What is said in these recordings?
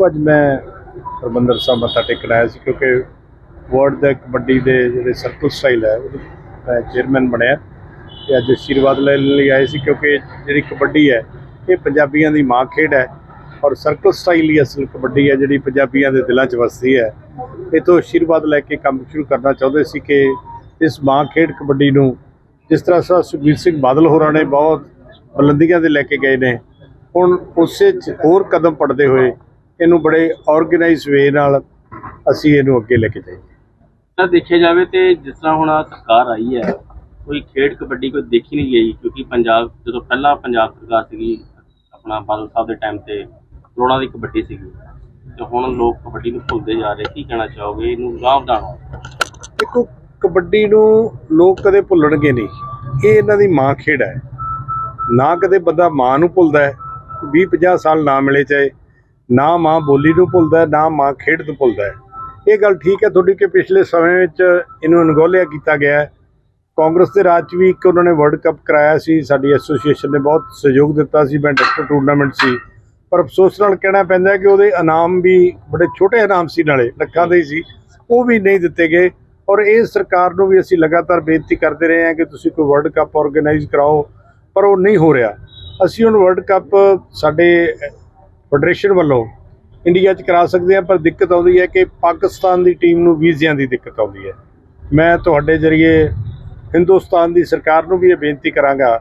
ਦੇਖੋ, ਅੱਜ ਮੈਂ ਹਰਮੰਦਰ ਸਾਹਿਬ ਮੱਥਾ ਟੇਕਣ ਆਇਆ ਸੀ ਕਿਉਂਕਿ ਵਰਲਡ ਦੇ ਕਬੱਡੀ ਦੇ ਜਿਹੜੇ ਸਰਕਲ ਸਟਾਈਲ ਹੈ ਉਹਦੇ ਮੈਂ ਚੇਅਰਮੈਨ ਬਣਿਆ। ਤੇ ਅੱਜ ਆਸ਼ੀਰਵਾਦ ਲੈਣ ਲਈ ਆਏ ਸੀ ਕਿਉਂਕਿ ਜਿਹੜੀ ਕਬੱਡੀ ਹੈ, ਇਹ ਪੰਜਾਬੀਆਂ ਦੀ ਮਾਂ ਖੇਡ ਹੈ ਔਰ ਸਰਕਲ ਸਟਾਈਲ ਹੀ ਅਸਲ ਕਬੱਡੀ ਹੈ ਜਿਹੜੀ ਪੰਜਾਬੀਆਂ ਦੇ ਦਿਲਾਂ 'ਚ ਵਸਦੀ ਹੈ। ਇਹ ਤੋਂ ਆਸ਼ੀਰਵਾਦ ਲੈ ਕੇ ਕੰਮ ਸ਼ੁਰੂ ਕਰਨਾ ਚਾਹੁੰਦੇ ਸੀ ਕਿ ਇਸ ਮਾਂ ਖੇਡ ਕਬੱਡੀ ਨੂੰ ਜਿਸ ਤਰ੍ਹਾਂ ਸਰ ਸੁਖਬੀਰ ਸਿੰਘ ਬਾਦਲ ਹੋਰਾਂ ਨੇ ਬਹੁਤ ਬੁਲੰਦੀਆਂ ਤੇ ਲੈ ਕੇ ਗਏ ਨੇ, ਹੁਣ ਉਸੇ 'ਚ ਹੋਰ ਕਦਮ ਪੜਦੇ ਹੋਏ ਇਹਨੂੰ ਬੜੇ ਆਰਗੇਨਾਈਜ਼ ਵੇ ਨਾਲ ਅਸੀਂ ਇਹਨੂੰ ਅੱਗੇ ਲੈ ਕੇ ਜਾਈਏ। ਤਾਂ ਦੇਖਿਆ ਜਾਵੇ ਤੇ ਜਿਸ ਤਰ੍ਹਾਂ ਹੁਣ ਆਹ ਸਰਕਾਰ ਆਈ ਹੈ ਕੋਈ ਖੇਡ ਕਬੱਡੀ ਕੋਈ ਦੇਖੀ ਨਹੀਂ ਗਈ ਕਿਉਂਕਿ ਪੰਜਾਬ ਜਦੋਂ ਪਹਿਲਾਂ ਪੰਜਾਬ ਸਰਕਾਰ ਸੀਗੀ ਆਪਣਾ ਬਾਦਲ ਸਾਹਿਬ ਦੇ ਟਾਈਮ ਤੇ ਕਰੋੜਾਂ ਦੀ ਕਬੱਡੀ ਸੀਗੀ। ਤੇ ਹੁਣ ਲੋਕ ਕਬੱਡੀ ਨੂੰ ਭੁੱਲਦੇ ਜਾ ਰਹੇ ਕੀ ਕਹਿਣਾ ਚਾਹੋਗੇ? ਇਹਨੂੰ ਗਾਂਵ ਦਾਣਾ ਦੇਖੋ ਕਬੱਡੀ ਨੂੰ ਲੋਕ ਕਦੇ ਭੁੱਲਣਗੇ ਨਹੀਂ। ਇਹ ਇਹਨਾਂ ਦੀ ਮਾਂ ਖੇਡ ਹੈ। ਨਾ ਕਦੇ ਬੰਦਾ ਮਾਂ ਨੂੰ ਭੁੱਲਦਾ ਹੈ 20 50 ਸਾਲ ਨਾ ਮਿਲੇ ਚਾਹੇ। ਨਾ ਮਾਂ ਬੋਲੀ ਨੂੰ ਭੁੱਲਦਾ, ਨਾ ਮਾਂ ਖੇਡ ਨੂੰ ਭੁੱਲਦਾ ਇਹ ਗੱਲ ਠੀਕ ਹੈ, ਤੁਹਾਡੀ ਕਿ ਪਿਛਲੇ ਸਮੇਂ ਵਿੱਚ ਇਹਨੂੰ ਅਣਗੌਲਿਆ ਕੀਤਾ ਗਿਆ ਕਾਂਗਰਸ ਦੇ ਰਾਜ 'ਚ ਵੀ ਇੱਕ ਉਹਨਾਂ ਨੇ ਵਰਲਡ ਕੱਪ ਕਰਾਇਆ ਸੀ, ਸਾਡੀ ਐਸੋਸੀਏਸ਼ਨ ਨੇ ਬਹੁਤ ਸਹਿਯੋਗ ਦਿੱਤਾ ਸੀ, ਮੈਂ ਡਾਇਰੈਕਟਰ ਟੂਰਨਾਮੈਂਟ ਸੀ। ਪਰ ਅਫਸੋਸ ਨਾਲ ਕਹਿਣਾ ਪੈਂਦਾ ਕਿ ਉਹਦੇ ਇਨਾਮ ਵੀ ਬੜੇ ਛੋਟੇ ਇਨਾਮ ਸੀ ਨਾਲੇ, ਲੱਖਾਂ ਦੇ ਹੀ ਸੀ। ਉਹ ਵੀ ਨਹੀਂ ਦਿੱਤੇ ਗਏ ਔਰ ਇਹ ਸਰਕਾਰ ਨੂੰ ਵੀ ਅਸੀਂ ਲਗਾਤਾਰ ਬੇਨਤੀ ਕਰਦੇ ਰਹੇ ਹਾਂ ਕਿ ਤੁਸੀਂ ਕੋਈ ਵਰਲਡ ਕੱਪ ਆਰਗੇਨਾਈਜ਼ ਕਰਾਓ, ਪਰ ਉਹ ਨਹੀਂ ਹੋ ਰਿਹਾ। ਅਸੀਂ ਹੁਣ ਵਰਲਡ ਕੱਪ ਸਾਡੇ ਫੈਡਰੇਸ਼ਨ ਵੱਲੋਂ ਇੰਡੀਆ 'ਚ ਕਰਾ ਸਕਦੇ ਹਾਂ ਪਰ ਦਿੱਕਤ ਆਉਂਦੀ ਹੈ ਕਿ ਪਾਕਿਸਤਾਨ ਦੀ ਟੀਮ ਨੂੰ ਵੀਜ਼ਿਆਂ ਦੀ ਦਿੱਕਤ ਆਉਂਦੀ ਹੈ। ਮੈਂ ਤੁਹਾਡੇ ਜ਼ਰੀਏ ਹਿੰਦੁਸਤਾਨ ਦੀ ਸਰਕਾਰ ਨੂੰ ਵੀ ਇਹ ਬੇਨਤੀ ਕਰਾਂਗਾ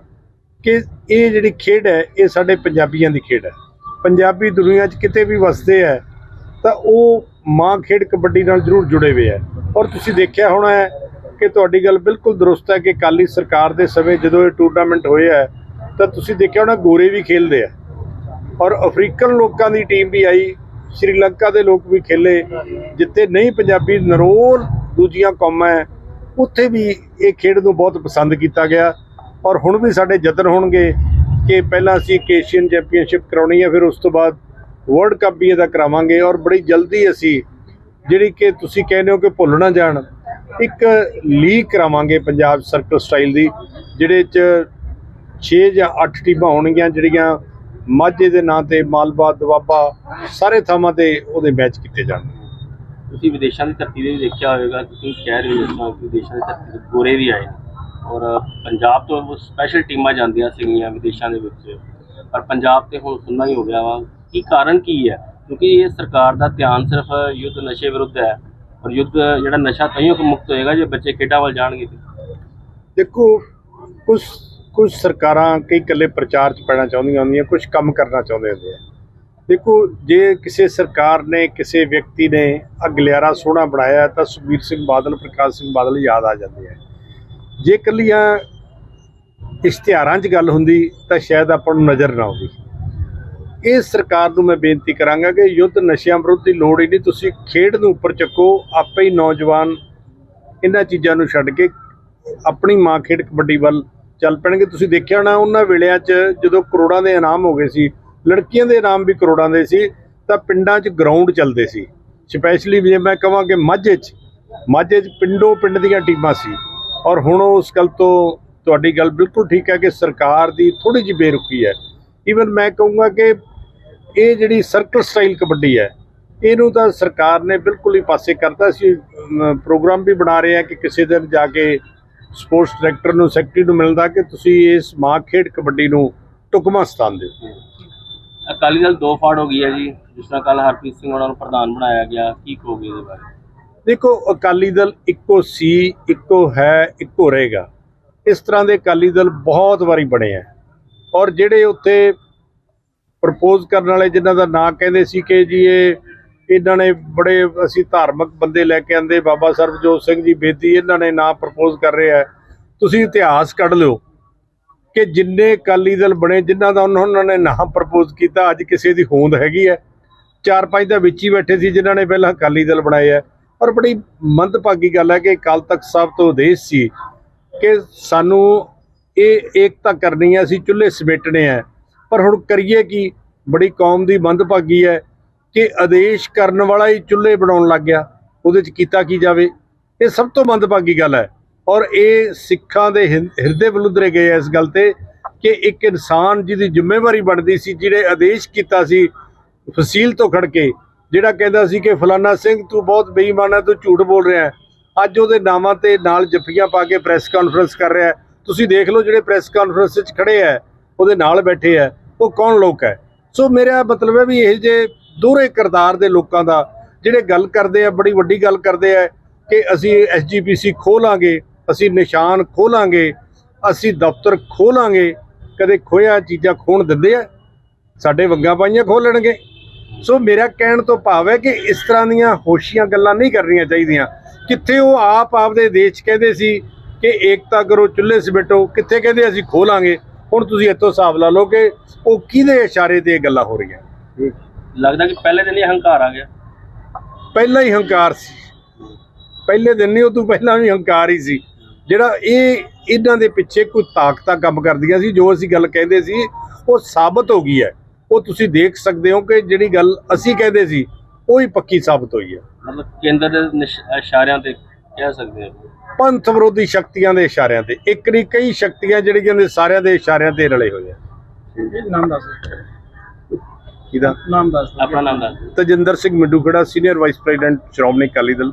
ਕਿ ਇਹ ਜਿਹੜੀ ਖੇਡ ਹੈ, ਇਹ ਸਾਡੇ ਪੰਜਾਬੀਆਂ ਦੀ ਖੇਡ ਹੈ। ਪੰਜਾਬੀ ਦੁਨੀਆ 'ਚ ਕਿਤੇ ਵੀ ਵਸਦੇ ਹੈ, ਤਾਂ ਉਹ ਮਾਂ ਖੇਡ ਕਬੱਡੀ ਨਾਲ ਜ਼ਰੂਰ ਜੁੜੇ ਹੋਏ ਹੈ। ਔਰ ਤੁਸੀਂ ਦੇਖਿਆ ਹੋਣਾ ਹੈ ਕਿ ਤੁਹਾਡੀ ਗੱਲ ਬਿਲਕੁਲ ਦਰੁਸਤ ਹੈ ਕਿ ਕਾਲੀ ਸਰਕਾਰ ਦੇ ਸਮੇਂ ਜਦੋਂ ਇਹ ਟੂਰਨਾਮੈਂਟ ਹੋਇਆ ਤਾਂ ਤੁਸੀਂ ਦੇਖਿਆ ਹੋਣਾ ਗੋਰੇ ਵੀ ਖੇਲਦੇ ਆ। ਔਰ ਅਫਰੀਕਨ ਲੋਕਾਂ ਦੀ ਟੀਮ ਵੀ ਆਈ, ਸ਼੍ਰੀਲੰਕਾ ਦੇ ਲੋਕ ਵੀ ਖੇਲੇ, ਜਿੱਥੇ ਨਹੀਂ ਪੰਜਾਬੀ ਨਰੋਲ ਦੂਜੀਆਂ ਕੌਮਾਂ ਉੱਥੇ ਵੀ ਇਹ ਖੇਡ ਨੂੰ ਬਹੁਤ ਪਸੰਦ ਕੀਤਾ ਗਿਆ। ਔਰ ਹੁਣ ਵੀ ਸਾਡੇ ਯਤਨ ਹੋਣਗੇ ਕਿ ਪਹਿਲਾਂ ਅਸੀਂ ਇੱਕ ਏਸ਼ੀਅਨ ਚੈਂਪੀਅਨਸ਼ਿਪ ਕਰਾਉਣੀ ਹੈ, ਫਿਰ ਉਸ ਤੋਂ ਬਾਅਦ ਵਰਲਡ ਕੱਪ ਵੀ ਇਹਦਾ ਕਰਾਵਾਂਗੇ। ਔਰ ਬੜੀ ਜਲਦੀ ਅਸੀਂ ਜਿਹੜੀ ਕਿ ਤੁਸੀਂ ਕਹਿੰਦੇ ਹੋ ਕਿ ਭੁੱਲ ਨਾ ਜਾਣ, ਇੱਕ ਲੀਗ ਕਰਾਵਾਂਗੇ ਪੰਜਾਬ ਸਰਕਲ ਸਟਾਈਲ ਦੀ ਜਿਹੜੇ 'ਚ 6 ਜਾਂ 8 ਟੀਮਾਂ ਹੋਣਗੀਆਂ, ਜਿਹੜੀਆਂ ਮਾਝੇ ਦੇ ਨਾਂ ਤੇ ਮਾਲਵਾ ਦਵਾਬਾ ਸਾਰੇ ਥਾਵਾਂ ਤੇ ਉਹਦੇ ਮੈਚ ਕੀਤੇ ਜਾਣਗੇ ਤੁਸੀਂ ਵਿਦੇਸ਼ਾਂ ਦੀ ਧਰਤੀ ਤੇ ਵੀ ਦੇਖਿਆ ਹੋਵੇਗਾ ਤੁਸੀਂ ਕਹਿ ਰਹੇ ਹੋ ਵਿਦੇਸ਼ਾਂ ਦੀ ਧਰਤੀ ਤੇ ਗੋਰੇ ਵੀ ਆਏ ਔਰ ਪੰਜਾਬ ਤੋਂ ਉਹ ਸਪੈਸ਼ਲ ਟੀਮਾਂ ਜਾਂਦੀਆਂ ਸੀਗੀਆਂ ਵਿਦੇਸ਼ਾਂ ਦੇ ਵਿੱਚ। ਪਰ ਪੰਜਾਬ ਤੇ ਹੁਣ ਸੁਣਨਾ ਹੀ ਹੋ ਗਿਆ ਵਾ। ਕੀ ਕਾਰਨ ਕੀ ਹੈ? ਕਿਉਂਕਿ ਇਹ ਸਰਕਾਰ ਦਾ ਧਿਆਨ ਸਿਰਫ ਯੁੱਧ ਨਸ਼ੇ ਵਿਰੁੱਧ ਹੈ। ਔਰ ਯੁੱਧ ਜਿਹੜਾ ਨਸ਼ਾ ਤਈਓ ਮੁਕਤ ਹੋਏਗਾ ਜੇ ਬੱਚੇ ਖੇਡਾਂ ਵੱਲ ਜਾਣਗੇ। ਦੇਖੋ ਕੁਝ ਕੁਝ ਸਰਕਾਰਾਂ ਕਈ ਇਕੱਲੇ ਪ੍ਰਚਾਰ 'ਚ ਪੈਣਾ ਚਾਹੁੰਦੀਆਂ ਹੁੰਦੀਆਂ ਕੁਝ ਕੰਮ ਕਰਨਾ ਚਾਹੁੰਦੇ ਹੁੰਦੇ ਆ। ਦੇਖੋ, ਜੇ ਕਿਸੇ ਸਰਕਾਰ ਨੇ, ਕਿਸੇ ਵਿਅਕਤੀ ਨੇ ਅਗਲਿਆਰਾ ਸੋਹਣਾ ਬਣਾਇਆ, ਤਾਂ ਸੁਖਬੀਰ ਸਿੰਘ ਬਾਦਲ, ਪ੍ਰਕਾਸ਼ ਸਿੰਘ ਬਾਦਲ ਯਾਦ ਆ ਜਾਂਦੇ ਆ। ਜੇ ਇਕੱਲੀਆਂ ਇਸ਼ਤਿਹਾਰਾਂ 'ਚ ਗੱਲ ਹੁੰਦੀ, ਤਾਂ ਸ਼ਾਇਦ ਆਪਾਂ ਨੂੰ ਨਜ਼ਰ ਨਾ ਆਉਂਦੀ। ਇਹ ਸਰਕਾਰ ਨੂੰ ਮੈਂ ਬੇਨਤੀ ਕਰਾਂਗਾ ਕਿ ਯੁੱਧ ਨਸ਼ਿਆਂ ਵਿਰੁੱਧ ਦੀ ਲੋੜ ਹੀ ਨਹੀਂ ਤੁਸੀਂ ਖੇਡ ਨੂੰ ਉੱਪਰ ਚੱਕੋ, ਆਪੇ ਹੀ ਨੌਜਵਾਨ ਇਹਨਾਂ ਚੀਜ਼ਾਂ ਨੂੰ ਛੱਡ ਕੇ ਆਪਣੀ ਮਾਂ ਖੇਡ ਕਬੱਡੀ ਵੱਲ ਚੱਲ ਪੈਣਗੇ। ਤੁਸੀਂ ਦੇਖਿਆ ਹੋਣਾ ਉਹਨਾਂ ਵੇਲਿਆਂ 'ਚ ਜਦੋਂ ਕਰੋੜਾਂ ਦੇ ਇਨਾਮ ਹੋ ਗਏ ਸੀ, ਲੜਕੀਆਂ ਦੇ ਇਨਾਮ ਵੀ ਕਰੋੜਾਂ ਦੇ ਸੀ, ਤਾਂ ਪਿੰਡਾਂ 'ਚ ਗਰਾਊਂਡ ਚੱਲਦੇ ਸੀ। ਸਪੈਸ਼ਲੀ ਜੇ ਮੈਂ ਕਹਾਂ ਕਿ ਮਾਝੇ 'ਚ ਮਾਝੇ 'ਚ ਪਿੰਡੋਂ ਪਿੰਡ ਦੀਆਂ ਟੀਮਾਂ ਸੀ। ਔਰ ਹੁਣ ਉਸ ਗੱਲ ਤੋਂ ਤੁਹਾਡੀ ਗੱਲ ਬਿਲਕੁਲ ਠੀਕ ਹੈ ਕਿ ਸਰਕਾਰ ਦੀ ਥੋੜੀ ਜਿਹੀ ਬੇਰੁਖੀ ਹੈ। ਈਵਨ ਮੈਂ ਕਹੂੰਗਾ ਕਿ ਇਹ ਜਿਹੜੀ ਸਰਕਲ ਸਟਾਈਲ ਕਬੱਡੀ ਹੈ, ਇਹਨੂੰ ਤਾਂ ਸਰਕਾਰ ਨੇ ਬਿਲਕੁਲ ਹੀ ਪਾਸੇ ਕਰਤਾ। ਸੀ ਪ੍ਰੋਗਰਾਮ ਵੀ ਬਣਾ ਰਹੇ ਆ ਕਿ ਕਿਸੇ ਦਿਨ ਜਾ ਕੇ ਸਪੋਰਟਸ ਡਾਇਰੈਕਟਰ ਨੂੰ ਸੈਕਟਰੀ ਨੂੰ ਮਿਲਦਾ ਕਿ ਤੁਸੀਂ ਇਸ ਮਾਂ ਖੇਡ ਕਬੱਡੀ ਨੂੰ ਟੁਕਮਾ ਸਥਾਨ ਦਿਓ। ਅਕਾਲੀ ਦਲ ਦੋ ਫਾੜ ਹੋ ਗਈ ਹੈ ਜੀ ਜਿਸ ਤਰ੍ਹਾਂ ਕੱਲ ਹਰਪ੍ਰੀਤ ਸਿੰਘ ਉਹਨਾਂ ਨੂੰ ਪ੍ਰਧਾਨ ਬਣਾਇਆ ਗਿਆ ਕੀ ਕਹੋਗੇ ਇਹਦੇ ਬਾਰੇ? ਦੇਖੋ ਅਕਾਲੀ ਦਲ ਇੱਕੋ ਸੀ ਇੱਕੋ ਹੈ ਇੱਕੋ ਰਹੇਗਾ। ਇਸ ਤਰ੍ਹਾਂ ਦੇ ਅਕਾਲੀ ਦਲ ਬਹੁਤ ਵਾਰੀ ਬਣੇ ਆ। ਔਰ ਜਿਹੜੇ ਉੱਥੇ ਪ੍ਰਪੋਜ਼ ਕਰਨ ਵਾਲੇ ਜਿਨ੍ਹਾਂ ਦਾ ਨਾਂ ਕਹਿੰਦੇ ਸੀ ਕਿ ਜੀ ਇਹ ਇਹਨਾਂ ਨੇ ਬੜੇ ਅਸੀਂ ਧਾਰਮਿਕ ਬੰਦੇ ਲੈ ਕੇ ਆਂਦੇ, ਬਾਬਾ ਸਰਬਜੋਤ ਸਿੰਘ ਜੀ ਬੇਦੀ ਇਹਨਾਂ ਨੇ ਨਾਂ ਪ੍ਰਪੋਜ਼ ਕਰ ਰਿਹਾ ਤੁਸੀਂ ਇਤਿਹਾਸ ਕੱਢ ਲਿਓ ਕਿ ਜਿੰਨੇ ਅਕਾਲੀ ਦਲ ਬਣੇ, ਜਿਨ੍ਹਾਂ ਦਾ ਉਹਨਾਂ ਉਹਨਾਂ ਨੇ ਨਾਂ ਪ੍ਰਪੋਜ਼ ਕੀਤਾ, ਅੱਜ ਕਿਸੇ ਦੀ ਹੋਂਦ ਹੈਗੀ ਹੈ। ਚਾਰ ਪੰਜ ਤਾਂ ਵਿੱਚ ਹੀ ਬੈਠੇ ਸੀ ਜਿਨ੍ਹਾਂ ਨੇ ਪਹਿਲਾਂ ਅਕਾਲੀ ਦਲ ਬਣਾਏ ਆ ਪਰ ਬੜੀ ਮੰਦਭਾਗੀ ਗੱਲ ਹੈ ਕਿ ਅਕਾਲ ਤਖਤ ਸਾਹਿਬ ਤੋਂ ਉਦੇਸ਼ ਸੀ ਕਿ ਸਾਨੂੰ ਇਹ ਏਕਤਾ ਕਰਨੀ ਹੈ, ਅਸੀਂ ਚੁੱਲ੍ਹੇ ਸਮੇਟਣੇ ਆ ਪਰ ਹੁਣ ਕਰੀਏ ਕੀ? ਬੜੀ ਕੌਮ ਦੀ ਮੰਦਭਾਗੀ ਹੈ। ਕਿ ਆਦੇਸ਼ ਕਰਨ ਵਾਲਾ ਹੀ ਚੁੱਲ੍ਹੇ ਬਣਾਉਣ ਲੱਗ ਗਿਆ। ਉਹਦੇ 'ਚ ਕੀਤਾ ਕੀ ਜਾਵੇ? ਇਹ ਸਭ ਤੋਂ ਮੰਦਭਾਗੀ ਗੱਲ ਹੈ। ਔਰ ਇਹ ਸਿੱਖਾਂ ਦੇ ਹਿੰ- ਹਿਰਦੇ ਬਲੁੱਦਰੇ ਗਏ ਇਸ ਗੱਲ ਤੇ ਕਿ ਇੱਕ ਇਨਸਾਨ ਜਿਹਦੀ ਜ਼ਿੰਮੇਵਾਰੀ ਬਣਦੀ ਸੀ ਜਿਹੜੇ ਆਦੇਸ਼ ਕੀਤਾ ਸੀ ਫਸੀਲ ਤੋਂ ਖੜ ਕੇ, ਜਿਹੜਾ ਕਹਿੰਦਾ ਸੀ ਕਿ ਫਲਾਨਾ ਸਿੰਘ ਤੂੰ ਬਹੁਤ ਬੇਈਮਾਨ ਹੈ, ਤੂੰ ਝੂਠ ਬੋਲ ਰਿਹਾ ਹੈ। ਅੱਜ ਉਹਦੇ ਨਾਵਾਂ ਤੇ ਨਾਲ ਜੱਫੀਆਂ ਪਾ ਕੇ ਪ੍ਰੈਸ ਕਾਨਫਰੰਸ ਕਰ ਰਿਹਾ ਹੈ। ਤੁਸੀਂ ਦੇਖ ਲਓ ਜਿਹੜੇ ਪ੍ਰੈਸ ਕਾਨਫਰੰਸ ਵਿੱਚ ਖੜੇ ਹੈ, ਉਹਦੇ ਨਾਲ ਬੈਠੇ ਹੈ। ਉਹ ਕੌਣ ਲੋਕ ਹੈ? ਸੋ ਮੇਰਾ ਮਤਲਬ ਹੈ ਵੀ ਇਹ ਜੇ ਦੋਹਰੇ ਕਿਰਦਾਰ ਦੇ ਲੋਕਾਂ ਦਾ ਜਿਹੜੇ ਗੱਲ ਕਰਦੇ ਆ, ਬੜੀ ਵੱਡੀ ਗੱਲ ਕਰਦੇ ਆ ਕਿ ਅਸੀਂ ਐਸਜੀਪੀਸੀ ਖੋਲਾਂਗੇ, ਅਸੀਂ ਨਿਸ਼ਾਨ ਖੋਲਾਂਗੇ, ਅਸੀਂ ਦਫ਼ਤਰ ਖੋਲਾਂਗੇ, ਕਦੇ ਖੋਇਆ ਚੀਜ਼ਾਂ ਖੋਣ ਦਿੰਦੇ ਆ, ਸਾਡੇ ਵੰਗਾਂ ਪਾਈਆਂ ਖੋਲਣਗੇ ਸੋ ਮੇਰਾ ਕਹਿਣ ਤੋਂ ਭਾਵ ਹੈ ਕਿ ਇਸ ਤਰ੍ਹਾਂ ਦੀਆਂ ਹੋਸ਼ੀਆਂ ਗੱਲਾਂ ਨਹੀਂ ਕਰਨੀਆਂ ਚਾਹੀਦੀਆਂ। ਕਿੱਥੇ ਉਹ ਆਪ ਆਪਦੇ ਦੇਸ਼ 'ਚ ਕਹਿੰਦੇ ਸੀ ਕਿ ਏਕਤਾ ਕਰੋ, ਚੁੱਲ੍ਹੇ ਸਮੇਟੋ, ਕਿੱਥੇ ਕਹਿੰਦੇ ਅਸੀਂ ਖੋਲਾਂਗੇ? ਹੁਣ ਤੁਸੀਂ ਇੱਥੋਂ ਹਿਸਾਬ ਲਾ ਲਓ ਕਿ ਉਹ ਕਿਹਦੇ ਇਸ਼ਾਰੇ ਤੇ ਇਹ ਗੱਲਾਂ ਹੋ ਰਹੀਆਂ? ਲੱਗਦਾ ਕਿ ਪਹਿਲੇ ਦਿਨ ਹੀ ਹੰਕਾਰ ਆ ਗਿਆ। ਪਹਿਲਾਂ ਹੀ ਹੰਕਾਰ ਸੀ। ਪਹਿਲੇ ਦਿਨ ਨਹੀਂ ਉਹ ਤੋਂ ਪਹਿਲਾਂ ਵੀ ਹੰਕਾਰ ਹੀ ਸੀ। ਜਿਹੜਾ ਇਹ ਇਹਨਾਂ ਦੇ ਪਿੱਛੇ ਕੋਈ ਤਾਕਤਾਂ ਕੰਮ ਕਰਦੀਆਂ ਸੀ ਜੋ ਅਸੀਂ ਗੱਲ ਕਹਿੰਦੇ ਸੀ ਉਹ ਸਾਬਤ ਹੋ ਗਈ ਹੈ। ਉਹ ਤੁਸੀਂ ਦੇਖ ਸਕਦੇ ਹੋ ਕਿ ਜਿਹੜੀ ਗੱਲ ਅਸੀਂ ਕਹਿੰਦੇ ਸੀ ਉਹ ਹੀ ਪੱਕੀ ਸਾਬਤ ਹੋਈ ਹੈ। ਮਤਲਬ ਕੇਂਦਰ ਦੇ ਇਸ਼ਾਰਿਆਂ ਤੇ ਕਹਿ ਸਕਦੇ ਹਾਂ। ਪੰਥ ਵਿਰੋਧੀ ਸ਼ਕਤੀਆਂ ਦੇ ਇਸ਼ਾਰਿਆਂ ਤੇ। ਇੱਕ ਨਹੀਂ ਕਈ ਸ਼ਕਤੀਆਂ ਜਿਹੜੀਆਂ ਦੇ ਸਾਰਿਆਂ ਦੇ ਇਸ਼ਾਰਿਆਂ ਤੇ ਰਲੇ ਹੋਏ ਆ। ਨਾਮ ਦੱਸ ਕਿਹਦਾ ਨਾਮ ਦੱਸ ਆਪਣਾ ਨਾਮ ਦੱਸ ਤਜਿੰਦਰ ਸਿੰਘ ਮਿੱਡੂ ਖੜਾ senior vice president Shiromani Akali Dal.